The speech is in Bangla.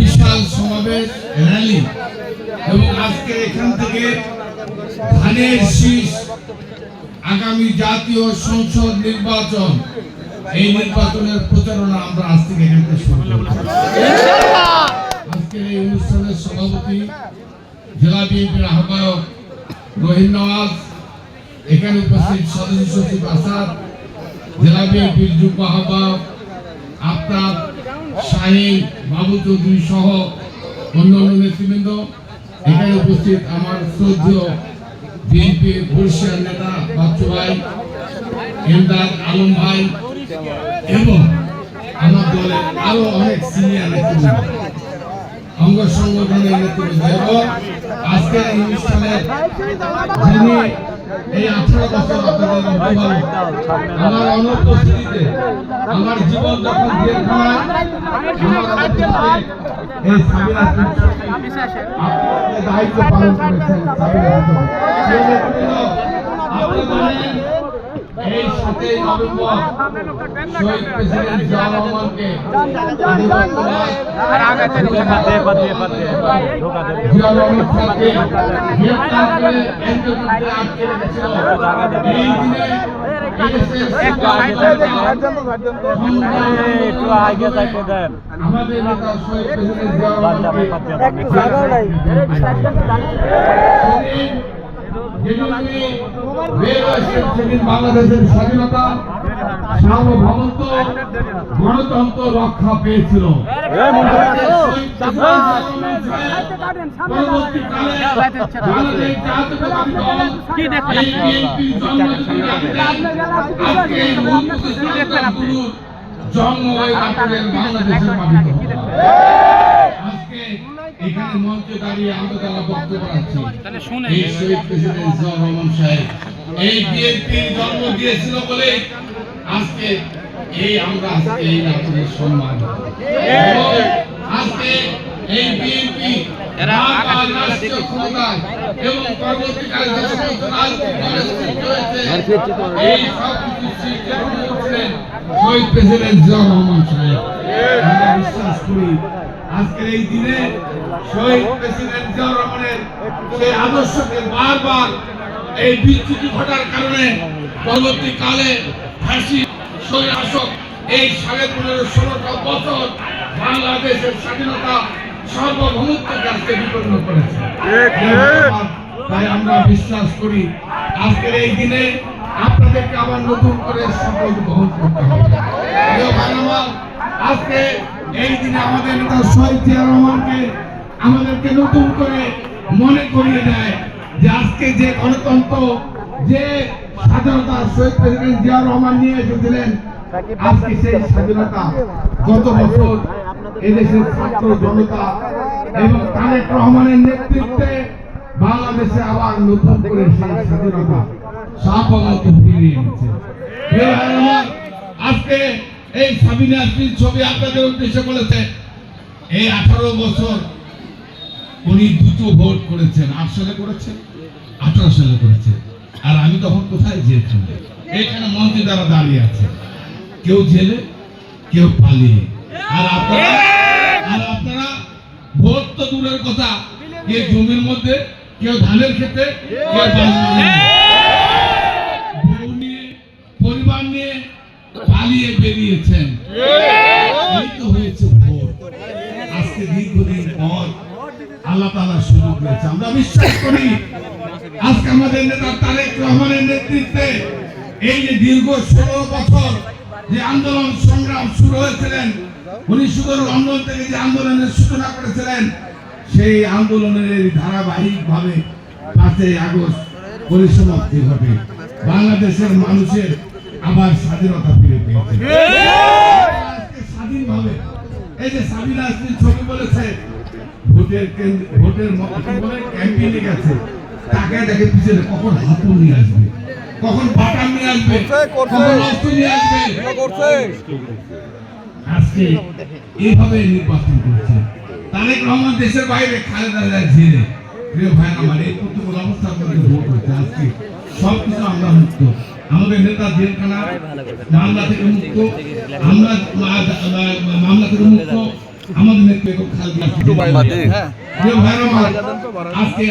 বিশাল সমাবেশ র্যালি এবং আজকে এখান থেকে ধানের শীষ আগামী জাতীয় সংসদ নির্বাচন। এই নির্বাচনের প্রচারণা আমরা আজ থেকে এখান থেকে শুরু। আজকের এই অনুষ্ঠানের সভাপতি জেলা বিএনপির আহ্বায়ক রহিম নওয়াজ, এখানে উপস্থিত সদস্য সচিব আসাদ, জেলা বিএনপির যুগ্ম আহ্বায়ক আফতাব শাহিন বাবু চৌধুরী সহ অন্যান্য নেতৃবৃন্দ, এখানে উপস্থিত আমার শ্রদ্ধেয় বিএনপির বরিশাল নেতা বাচ্চু ভাই আলম ভাই এবং আমার দলের আরও অনেক সিনিয়র নেতৃবৃন্দ। অঙ্গ সংগঠনের নেতৃবৃন্দ। এবং আজকের যিনি এই আঠারো বছর আপনাদের আমার অনুপস্থিতিতে আমার জীবন যখন এই সাবিনা দায়িত্ব পালন করেছেন সাবিনা খাতুন। সেই নেতৃবৃন্দ, আপনারা জানেন, এই সাতই নভেম্বর শহীদ প্রেসিডেন্ট জিয়া রহমানকে জিয়া রহমান সাহেবকে গ্রেফতার করে এনকাউন্টারে আটকে রেখেছিল। এই দিনে এদেশের একটু আগে থাকতে আমাদের নেতা শহীদ প্রেসিডেন্ট জিয়া রহমানকে সেদিন যেদিন উনি বের হয়েছেন সেদিন বাংলাদেশের স্বাধীনতা সার্বভৌমত্ব গণতন্ত্র রক্ষা পেয়েছিল। জন্ম হয়ে বাংলাদেশের আজকে এখানে মঞ্চে দাঁড়িয়ে আমরা যারা বক্তব্য রাখছি এই শহীদ প্রেসিডেন্ট জিয়া রহমান সাহেব এই বিএনপির জন্ম দিয়েছিল বলে আজকে এই আমরা আজকে এই রাত্রে সম্মান। আজকে এই বিএনপি বারবার রাষ্ট্রীয় ক্ষমতায় এবং পরবর্তীকালে যে সমস্ত রাজনৈতিক দলের সৃষ্টি হয়েছে এই সব কিছু সৃষ্টি করেছিলেন শহীদ প্রেসিডেন্ট জিয়া রহমান সাহেব। আমরা বিশ্বাস করি আজকের এই দিনে শহীদ প্রেসিডেন্ট জিয়া রহমানের সেই আদর্শকে বারবার এই বিচ্যুতি ঘটার কারণে পরবর্তীকালে ফাঁসি শহীদ আসক এই সাড়ে পনেরো ষোলোটা বছর বাংলাদেশের স্বাধীনতা সার্বভৌমত্বকে আজকে বিপন্ন করেছে। তাই আমরা বিশ্বাস করি, আজকের এই দিনে আপনাদেরকে আবার নতুন করে শপথ গ্রহণ করতে হবে। আজকে এই দিনে আমাদের নেতা শহীদ রহমানকে আমাদেরকে নতুন করে মনে করিয়ে দেয় যে আজকে যে গণতন্ত্র যে স্বাধীনতা শহীদ প্রেসিডেন্ট জিয়া রহমান নিয়ে এসেছিলেন, আজকে সেই স্বাধীনতা গত বছর এদেশের ছাত্র জনতা এবং তারেক রহমানের নেতৃত্বে বাংলাদেশে আবার নতুন করে সেই স্বাধীনতা সাফল্য ফিরিয়ে এনেছে। আজকে এই সাবিনা ছবি আপনাদের উদ্দেশ্যে বলেছে, এই আঠারো বছর উনি দুটো ভোট করেছেন। আট সালে করেছেন? আঠারো সালে করেছেন। আর আমি তখন কোথায়? জেলখানে এখানে মন্ত্রী দ্বারা দাঁড়িয়ে আছে। কেউ জেলে, কেউ পালিয়ে। আর আপনারা আপনারা, ভোট তো দূরের কথা। কেউ জমির মধ্যে কেউ ধানের খেতে পরিবার নিয়ে পালিয়ে বেরিয়েছেন। আল্লাহ তালা সুযোগ দিয়েছে। আমরা বিশ্বাস করি আজকে আমাদের নেতা তারেক রহমানের নেতৃত্বে এই যে দীর্ঘ ষোলো বছর যে আন্দোলন সংগ্রাম শুরু হয়েছিলেন উনি শুধু লন্ডন থেকে যে আন্দোলনের সূচনা করেছিলেন সেই আন্দোলনের ধারাবাহিক ভাবে পাঁচই আগস্ট পরিসমাপ্তি ঘটে। বাংলাদেশের মানুষের আবার স্বাধীনতা ফিরে পেয়েছে। স্বাধীনভাবে এই যে বলেছে ভোটের ভোটের গেছে। তাকে দেখে পিছনে কখন হাতুড়ি নিয়ে আসবে? কখন বাটাম নিয়ে আসবে? কখন অস্ত্র নিয়ে আসবে? আজকে এইভাবে নির্বাচন করছে। তারেক রহমান দেশের বাইরে খালেদা জিয়া জেলে। প্রিয় ভাই আমার এই প্রতিকূল অবস্থার মধ্যে ভোট হচ্ছে আজকে সব কিছু আমরা মুক্ত। আমাদের নেতা জেলখানা মামলা থেকে মুক্ত। আমরা মামলা থেকে মুক্ত। আমাদের নেতৃত্ব খাল দিয়ে যে ভাইরা আমার, আজকে